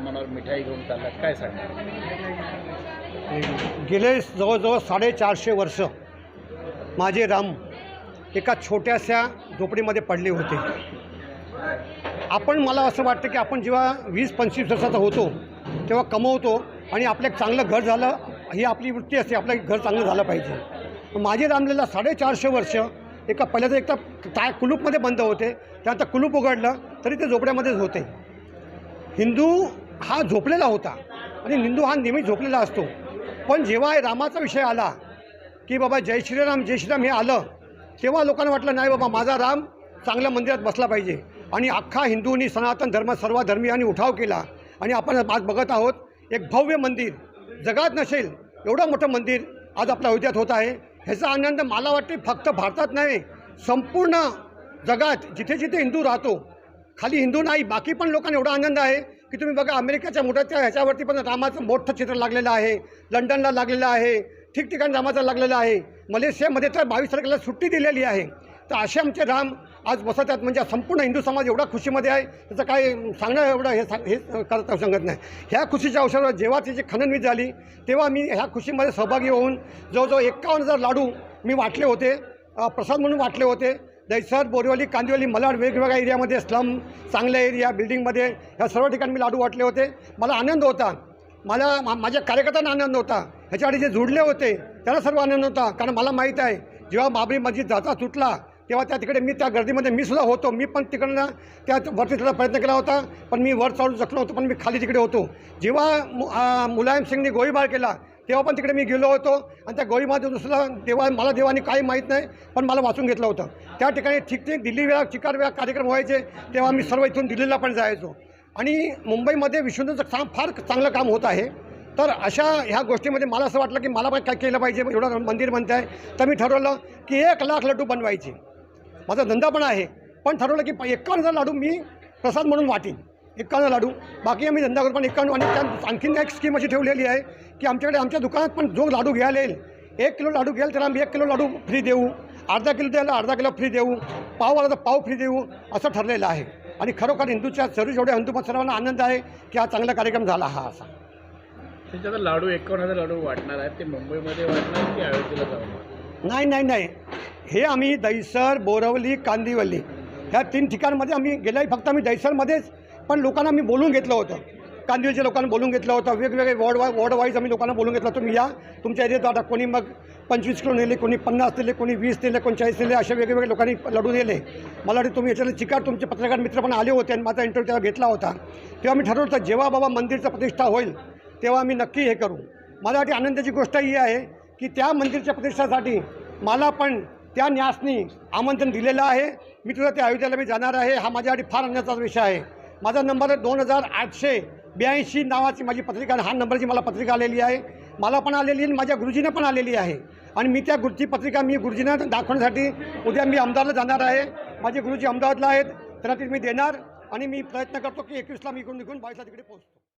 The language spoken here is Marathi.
प्रमाणावर मिठाई घेऊन चाललात काय सांगणार? गेले जवळजवळ साडेचारशे वर्ष माझे राम एका छोट्याशा झोपडीमध्ये पडले होते. आपण मला असं वाटतं की आपण जेव्हा वीस पंचवीस वर्षाचा होतो तेव्हा कमवतो आणि आपलं एक चांगलं घर झालं ही आपली वृत्ती असते आपलं घर चांगलं झालं पाहिजे. माझे रामलेला साडेचारशे वर्ष एका पहिल्याचं एकदा काय कुलूपमध्ये बंद होते त्यानंतर कुलूप उघडलं तरी ते झोपड्यामध्येच होते. हिंदू हा झोपलेला होता. आणि निंदू हा नेहमी झोपलेला असतो. पण जेव्हा रामाचा विषय आला की बाबा जय श्रीराम जय श्रीराम हे आलं तेव्हा लोकांना वाटलं नाही बाबा माझा राम चांगल्या मंदिरात बसला पाहिजे. आणि अख्खा हिंदूंनी सनातन धर्म सर्व धर्मियांनी उठाव केला. आणि आपण आज बघत आहोत एक भव्य मंदिर. जगात नसेल एवढं मोठं मंदिर आज आपल्या अयोध्यात होत आहे. ह्याचा आनंद मला वाटते फक्त भारतात नाही संपूर्ण जगात जिथे जिथे हिंदू राहतो खाली हिंदू नाही बाकी पण लोकांना एवढा आनंद आहे की तुम्ही बघा अमेरिकेच्या मोठ्या ह्याच्यावरती पण रामाचं मोठं चित्र लागलेलं आहे. लंडनला लागलेलं आहे. ठिकठिकाणी रामाचं लागलेलं आहे. मलेशियामध्ये तर बावीस तारखेला सुट्टी दिलेली आहे. तर असे आमचे राम आज बसत आहेत म्हणजे संपूर्ण हिंदू समाज एवढा खुशीमध्ये आहे. त्याचं काय सांगणं एवढं हे सांग हे करत सांगत नाही. ह्या खुशीच्या अवसरावर जेव्हा तिची खननविध झाली तेव्हा मी ह्या खुशीमध्ये सहभागी होऊन जवळजवळ एक्कावन्न हजार लाडू मी वाटले होते. प्रसाद म्हणून वाटले होते. दैसर बोरिवली कांदिवली मलाड वेगवेगळ्या एरियामध्ये स्लम चांगल्या एरिया बिल्डिंगमध्ये ह्या सर्व ठिकाणी मी लाडू वाटले होते. मला आनंद होता. मला मा माझ्या कार्यकर्त्यांना आनंद होता. ह्याच्यासाठी जे जुडले होते त्यांना सर्व आनंद होता. कारण मला माहीत आहे जेव्हा बाबरी मस्जिद जाता तुटला तेव्हा त्या तिकडे मी त्या गर्दीमध्ये मी सुद्धा होतो. मी पण तिकडनं त्या वरती थोडा प्रयत्न केला होता पण मी वर चालू शकलो होतो पण मी खाली तिकडे होतो. जेव्हा मु मुलायम सिंगने गोळीबार केला तेव्हा पण तिकडे मी गेलो होतो आणि त्या गोळीमध्ये दुसरा देवा मला देवाने काही माहीत नाही पण मला वाचून घेतलं होतं. त्या ठिकाणी ठिकठिक दिल्ली वेळा चिकार वेळा कार्यक्रम व्हायचे तेव्हा मी सर्व इथून दिल्लीला पण जायचो. आणि मुंबईमध्ये विष्णूचं काम फार चांगलं काम होत आहे. तर अशा ह्या गोष्टीमध्ये मला असं वाटलं की मला पण काय केलं पाहिजे एवढं मंदिर बनतं आहे तर मी ठरवलं की एक लाख लड्डू बनवायचे. माझा धंदा पण आहे पण ठरवलं की एकावन्न हजार लाडू मी प्रसाद म्हणून वाटीन. एकावन्न लाडू. बाकी आम्ही धंदा करू पण एकावन्न आणि त्यात आणखीन एक स्कीम अशी ठेवलेली आहे की आमच्याकडे आमच्या दुकानात पण जो लाडू घ्यायला येईल एक किलो लाडू घ्याल तर आम्ही एक किलो लाडू फ्री देऊ. अर्धा किलो द्यायला अर्धा किलो फ्री देऊ. पाव आला तर पाव फ्री देऊ असं ठरलेलं आहे. आणि खरोखर हिंदूच्या सर्व जेवढ्या हिंदू पण सर्वांना आनंद आहे की हा चांगला कार्यक्रम झाला हा असा. त्याच्यात लाडू एकावन्न हजार लाडू वाटणार आहेत. ते मुंबईमध्ये वाटणार की अयोध्येला जाऊन नाही नाही नाही. हे आम्ही दैसर बोरवली कांदिवली ह्या तीन ठिकाणमध्ये आम्ही गेल्याही फक्त आम्ही दैसरमध्येच पण लोकांना मी बोलून घेतलं होतं. कांदिवलीच्या लोकांना बोलून घेतलं होतं. वेगवेगळे वॉर्ड वाय वॉर्ड वाईज आम्ही लोकांना बोलून घेतलं तुम्ही या. तुमच्या एरियात आता कोणी मग पंचवीस किलो नेले कोणी पन्नास दिले कोणी वीस दिले कोणी चाळीस दिले असे वेगवेगळे लोकांनी लढून दिले. मला वाटतं तुम्ही याच्याला चिकार तुमचे पत्रकार मित्र पण आले होते आणि माझा इंटरव्ह्यू तेव्हा घेतला होता. तेव्हा मी ठरवलं होतं जेव्हा बाबा मंदिरचा प्रतिष्ठा होईल तेव्हा मी नक्की हे करू. मला वाटते आनंदाची गोष्ट ही आहे की त्या मंदिरच्या प्रतिष्ठासाठी मला पण त्या न्यासनी आमंत्रण दिलेलं आहे. मी तुझा त्या अयोध्येला मी जाणार आहे. हा माझ्यासाठी फार आनंदाचा विषय आहे. माझा नंबर दोन हजार आठशे ब्याऐंशी नावाची माझी पत्रिका हा नंबरची मला पत्रिका आलेली आहे. मला पण आलेली आणि माझ्या गुरुजीनं पण आलेली आहे. आणि मी त्या गुरुची पत्रिका मी गुरुजींना दाखवण्यासाठी उद्या मी अहमदाबादला जाणार आहे. माझे गुरुजी अहमदाबादला आहेत. त्यांना ती मी देणार आणि मी प्रयत्न करतो की एकवीसला मी इकडून निघून बावीसला तिकडे पोहोचतो.